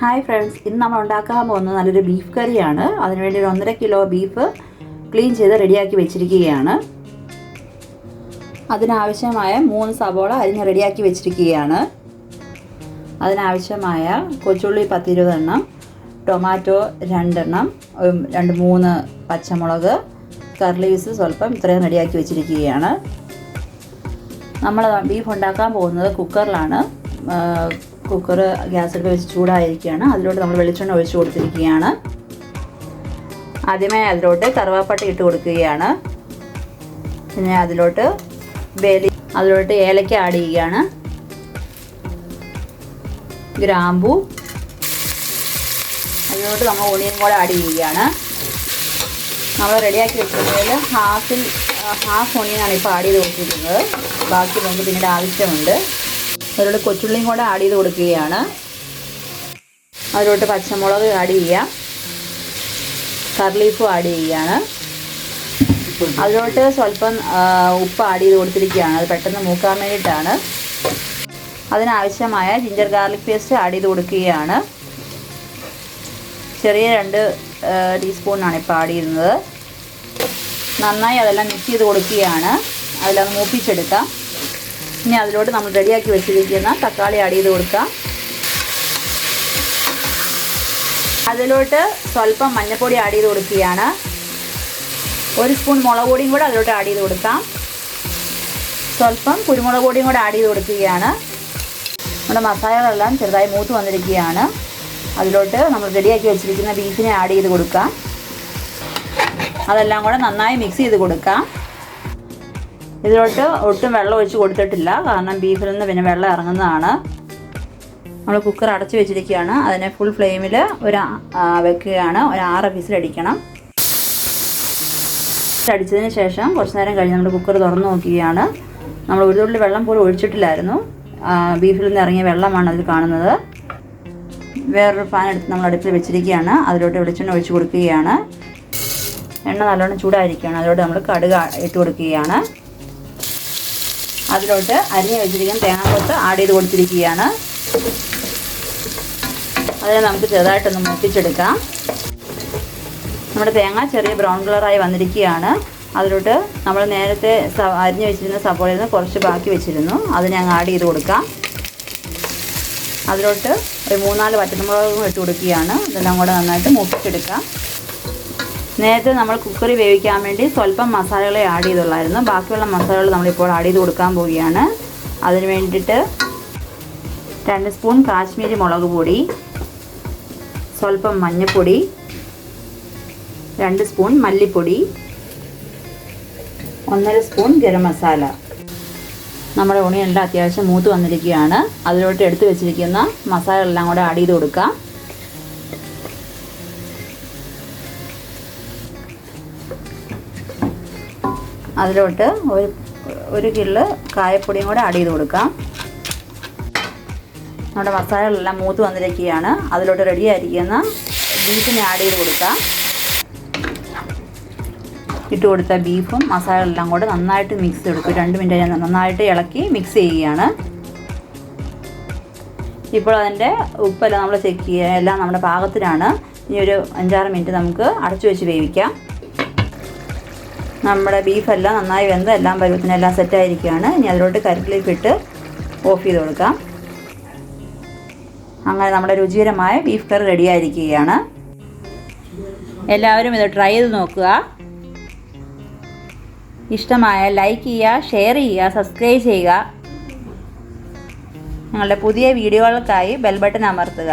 Hi friends ഇന്ന് നമ്മൾ ഉണ്ടാക്കാൻ പോകുന്നത് നല്ലൊരു ബീഫ് കറിയാണ് അതിനുവേണ്ടി ഒരു ഒന്നര കിലോ ബീഫ് ക്ലീൻ ചെയ്ത് റെഡിയാക്കി വെച്ചിരിക്കുകയാണ്. അതിനാവശ്യമായ മൂന്ന് സവോള അരിഞ്ഞ് റെഡിയാക്കി വെച്ചിരിക്കുകയാണ്. അതിനാവശ്യമായ കൊച്ചുള്ളി പത്തിരുപതെണ്ണം ടൊമാറ്റോ രണ്ടെണ്ണം രണ്ട് മൂന്ന് പച്ചമുളക് കർലീവ്സ് സ്വല്പം ഇത്രയും റെഡിയാക്കി വെച്ചിരിക്കുകയാണ്. നമ്മൾ ബീഫ് ഉണ്ടാക്കാൻ പോകുന്നത് കുക്കറിലാണ് കുക്കർ ഗ്യാസ് അടുപ്പ് വെച്ച് ചൂടായിരിക്കുകയാണ്. അതിലോട്ട് നമ്മൾ വെളിച്ചെണ്ണ ഒഴിച്ച് കൊടുത്തിരിക്കുകയാണ്. ആദ്യമേ അതിലോട്ട് കറുവാപ്പട്ട ഇട്ട് കൊടുക്കുകയാണ്. പിന്നെ അതിലോട്ട് ബേലി അതിലോട്ട് ഏലക്ക ആഡ് ചെയ്യുകയാണ്. ഗ്രാമ്പു അതിലോട്ട് നമ്മൾ ഓണിയൻ കൂടെ ആഡ് ചെയ്യുകയാണ്. നമ്മൾ റെഡിയാക്കി വെച്ചിട്ടുണ്ടെങ്കിൽ ഹാഫിൽ ഹാഫ് ഓണിയനാണ് ഇപ്പോൾ ആഡ് ചെയ്ത് കൊടുത്തിരിക്കുന്നത്. ബാക്കി നമുക്ക് പിന്നീട് ആവശ്യമുണ്ട്. അതിലോട്ട് കൊച്ചുള്ളിയും കൂടെ ആഡ് ചെയ്ത് കൊടുക്കുകയാണ്. അതിലോട്ട് പച്ചമുളക് ആഡ് ചെയ്യാം കർലീഫും ആഡ് ചെയ്യുകയാണ്. അതിലോട്ട് സ്വല്പം ഉപ്പ് ആഡ് ചെയ്ത് കൊടുത്തിരിക്കുകയാണ്. അത് പെട്ടെന്ന് മൂക്കാൻ വേണ്ടിയിട്ടാണ്. അതിനാവശ്യമായ ജിഞ്ചർ ഗാർലിക് പേസ്റ്റ് ആഡ് ചെയ്ത് കൊടുക്കുകയാണ്. ചെറിയ രണ്ട് ടീസ്പൂണാണ് ഇപ്പോൾ ആഡ് ചെയ്യുന്നത്. നന്നായി അതെല്ലാം മിക്സ് ചെയ്ത് കൊടുക്കുകയാണ്. അതെല്ലാം മൂപ്പിച്ചെടുക്കാം. ഇനി അതിലോട്ട് നമ്മൾ റെഡിയാക്കി വെച്ചിരിക്കുന്ന തക്കാളി ആഡ് ചെയ്ത് കൊടുക്കാം. അതിലോട്ട് സ്വല്പം മഞ്ഞൾപ്പൊടി ആഡ് ചെയ്ത് കൊടുക്കുകയാണ്. ഒരു സ്പൂൺ മുളക് പൊടിയും കൂടെ അതിലോട്ട് ആഡ് ചെയ്ത് കൊടുക്കാം. സ്വല്പം കുരുമുളക് പൊടിയും കൂടെ ആഡ് ചെയ്ത് കൊടുക്കുകയാണ്. നമ്മുടെ മസാലകളെല്ലാം ചെറുതായി മൂത്ത് വന്നിരിക്കുകയാണ്. അതിലോട്ട് നമ്മൾ റെഡിയാക്കി വെച്ചിരിക്കുന്ന ബീഫിനെ ആഡ് ചെയ്ത് കൊടുക്കാം. അതെല്ലാം കൂടെ നന്നായി മിക്സ് ചെയ്ത് കൊടുക്കാം. ഇതിലോട്ട് ഒട്ടും വെള്ളം ഒഴിച്ച് കൊടുത്തിട്ടില്ല. കാരണം ബീഫിൽ നിന്ന് പിന്നെ വെള്ളം ഇറങ്ങുന്നതാണ്. നമ്മൾ കുക്കർ അടച്ച് വെച്ചിരിക്കുകയാണ്. അതിനെ ഫുൾ ഫ്ലെയിമിൽ ഒരു വെക്കുകയാണ്. ഒരു ആറ് വിസിലടിക്കണം അടിച്ചതിന് ശേഷം കുറച്ച് നേരം കഴിഞ്ഞ് നമ്മൾ കുക്കർ തുറന്ന് നോക്കുകയാണ്. നമ്മൾ ഒരു തുള്ളി വെള്ളം പോലും ഒഴിച്ചിട്ടില്ലായിരുന്നു. ബീഫിൽ നിന്ന് ഇറങ്ങിയ വെള്ളമാണ് അതിൽ കാണുന്നത്. വേറൊരു പാൻ എടുത്ത് നമ്മൾ അടുപ്പിൽ വെച്ചിരിക്കുകയാണ്. അതിലോട്ട് വെളിച്ചെണ്ണ ഒഴിച്ച് കൊടുക്കുകയാണ്. എണ്ണ നല്ലോണം ചൂടായിരിക്കുകയാണ്. അതിലോട്ട് നമ്മൾ കടുക് ഇട്ട് കൊടുക്കുകയാണ്. അതിലോട്ട് അരിഞ്ഞു വെച്ചിരിക്കുന്ന തേങ്ങാക്കൊത്ത് ആഡ് ചെയ്ത് കൊടുത്തിരിക്കുകയാണ്. അതിനെ നമുക്ക് ചെറുതായിട്ടൊന്ന് മൂപ്പിച്ചെടുക്കാം. നമ്മുടെ തേങ്ങ ചെറിയ ബ്രൗൺ കളറായി വന്നിരിക്കുകയാണ്. അതിലോട്ട് നമ്മൾ നേരത്തെ അരിഞ്ഞ് വെച്ചിരുന്ന സവോളയിൽ നിന്ന് കുറച്ച് ബാക്കി വെച്ചിരുന്നു. അത് ഞങ്ങൾ ആഡ് ചെയ്ത് കൊടുക്കാം. അതിലോട്ട് ഒരു മൂന്നാൽ പച്ചമുളകും ഇട്ട് കൊടുക്കുകയാണ്. ഇതെല്ലാം കൂടെ നന്നായിട്ട് മൂപ്പിച്ചെടുക്കാം. നേരത്തെ നമ്മൾ കുക്കറി വേവിക്കാൻ വേണ്ടി സ്വല്പം മസാലകളെ ആഡ് ചെയ്തുള്ളായിരുന്നു. ബാക്കിയുള്ള മസാലകൾ നമ്മളിപ്പോൾ ആഡ് ചെയ്ത് കൊടുക്കാൻ പോവുകയാണ്. അതിന് വേണ്ടിയിട്ട് രണ്ട് സ്പൂൺ കാശ്മീരി മുളക് പൊടി സ്വല്പം മഞ്ഞൾപ്പൊടി രണ്ട് സ്പൂൺ മല്ലിപ്പൊടി ഒന്നര സ്പൂൺ ഗരം മസാല. നമ്മുടെ ഉണിയെല്ലാം അത്യാവശ്യം മൂത്ത് വന്നിരിക്കുകയാണ്. അതിലോട്ട് എടുത്തു വെച്ചിരിക്കുന്ന മസാല എല്ലാം കൂടെ ആഡ് ചെയ്ത് കൊടുക്കാം. അതിലോട്ട് ഒരു ഒരു കിള്ള് കായപ്പൊടിയും കൂടെ ആഡ് ചെയ്ത് കൊടുക്കാം. നമ്മുടെ മസാലകളെല്ലാം മൂത്ത് വന്നിരിക്കുകയാണ്. അതിലോട്ട് റെഡി ആയിരിക്കുന്ന ബീഫിനെ ആഡ് ചെയ്ത് കൊടുക്കാം. ഇട്ട് കൊടുത്ത ബീഫും മസാലകളെല്ലാം കൂടെ നന്നായിട്ട് മിക്സ് ചെയ്തെടുക്കും രണ്ട് മിനിറ്റ് ഞാൻ നന്നായിട്ട് ഇളക്കി മിക്സ് ചെയ്യുകയാണ്. ഇപ്പോൾ അതിന്റെ ഉപ്പെല്ലാം നമ്മൾ ചെക്ക് ചെയ്യുക. എല്ലാം നമ്മുടെ പാകത്തിനാണ് ഇനി ഒരു അഞ്ചാറ് മിനിറ്റ് നമുക്ക് അടച്ചു വെച്ച് വേവിക്കാം. നമ്മുടെ ബീഫെല്ലാം നന്നായി വെന്ത് എല്ലാം പരുവത്തിനെല്ലാം സെറ്റായിരിക്കുകയാണ് ഇനി അതിലോട്ട് കരിക്കിലേക്ക് ഇട്ട് ഓഫ് ചെയ്ത് കൊടുക്കാം. അങ്ങനെ നമ്മുടെ രുചികരമായ ബീഫ് കറി റെഡിയായിരിക്കുകയാണ് എല്ലാവരും ഇത് ട്രൈ ചെയ്ത് നോക്കുക. ഇഷ്ടമായ ലൈക്ക് ചെയ്യുക ഷെയർ ചെയ്യുക സബ്സ്ക്രൈബ് ചെയ്യുക. ഞങ്ങളുടെ പുതിയ വീഡിയോകൾക്കായി ബെൽ ബട്ടൺ അമർത്തുക.